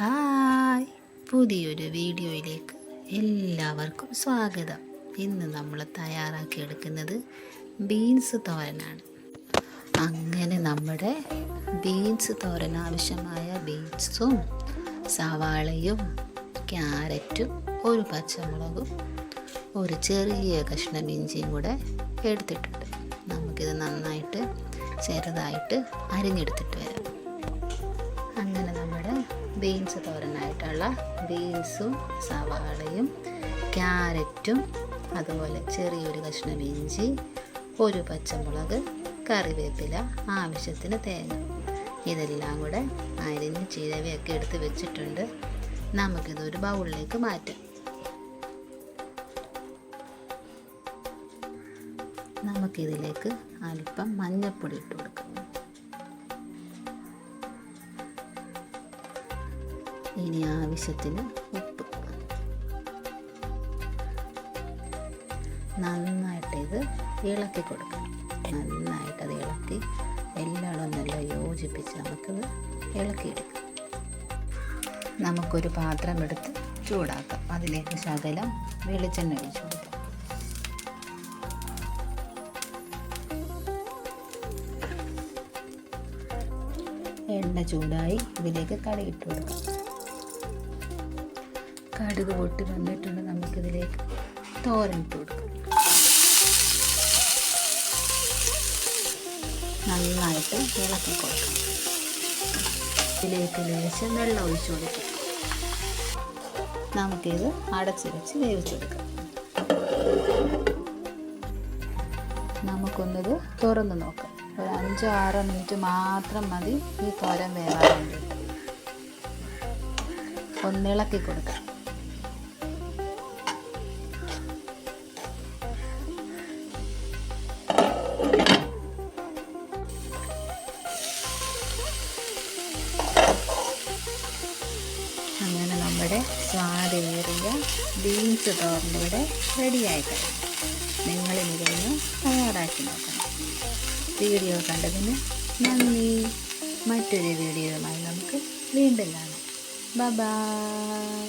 Hi. പുതിയൊരു വീഡിയോയിലേക്ക് എല്ലാവർക്കും സ്വാഗതം. ഇന്ന് നമ്മൾ തയ്യാറാക്കിയെടുക്കുന്നത് ബീൻസ് തോരനാണ്. അങ്ങനെ നമ്മുടെ ബീൻസ് തോരൻ ആവശ്യമായ ബീൻസും സവാളയും ക്യാരറ്റും ഒരു പച്ചമുളകും ഒരു ചെറിയ കഷ്ണം ഇഞ്ചിയും കൂടെ എടുത്തിട്ടുണ്ട്. നമുക്കിത് നന്നായിട്ട് ചെറുതായിട്ട് അരിഞ്ഞെടുത്തിട്ട് വരാം. അങ്ങനെ ബീൻസ് തോരനായിട്ടുള്ള ബീൻസും സവാളയും ക്യാരറ്റും അതുപോലെ ചെറിയൊരു കഷ്ണം ഇഞ്ചി ഒരു പച്ചമുളക് കറിവേപ്പില ആവശ്യത്തിന് തേങ്ങ. ഇതെല്ലാം കൂടെ അരിഞ്ഞ് ചിരവയൊക്കെ എടുത്ത് വെച്ചിട്ടുണ്ട്. നമുക്കിതൊരു ബൗളിലേക്ക് മാറ്റാം. നമുക്കിതിലേക്ക് അല്പം മഞ്ഞൾപ്പൊടി ഇട്ട് കൊടുക്കാം. ഇനി ആവശ്യത്തിന് ഉപ്പ്. നന്നായിട്ട് ഇത് ഇളക്കി കൊടുക്കണം. നന്നായിട്ട് അത് ഇളക്കി എല്ലാം നല്ല യോജിപ്പിച്ച് നമുക്കത് ഇളക്കിയെടുക്കാം. നമുക്കൊരു പാത്രം എടുത്ത് ചൂടാക്കാം. അതിലേക്ക് ശകലം വെളിച്ചെണ്ണ ഒഴിച്ചു കൊടുക്കാം. എണ്ണ ചൂടായി ഇതിലേക്ക് കടുകിട്ട് കൊടുക്കാം. കടുക് പൊട്ടി വന്നിട്ടുണ്ട്. നമുക്കിതിലേക്ക് തോരനിട്ട് കൊടുക്കാം. നന്നായിട്ട് ഇളക്കി കൊടുക്കാം. ഇതിലേക്ക് ലേശം വെള്ളം ഒഴിച്ചു കൊടുക്കാം. നമുക്കിത് അടച്ച് വെച്ച് വേവിച്ചെടുക്കാം നമുക്കൊന്നത് തുറന്ന് നോക്കാം. ഒരു അഞ്ചോ ആറോ മിനിറ്റ് മാത്രം മതി ഈ തോരൻ വേവാൻ വേണ്ടിയിട്ട്. ഒന്നിളക്കി കൊടുക്കാം. അങ്ങനെ നമ്മുടെ സ്വാദേറിയ ബീൻസ് തോർന്നിവിടെ റെഡിയായി കഴിഞ്ഞു നിങ്ങളിതൊന്ന് തയ്യാറാക്കി നോക്കണം. വീഡിയോ കണ്ടതിന് നന്ദി. മറ്റൊരു വീഡിയോയുമായി നമുക്ക് വീണ്ടും കാണാം. ബൈ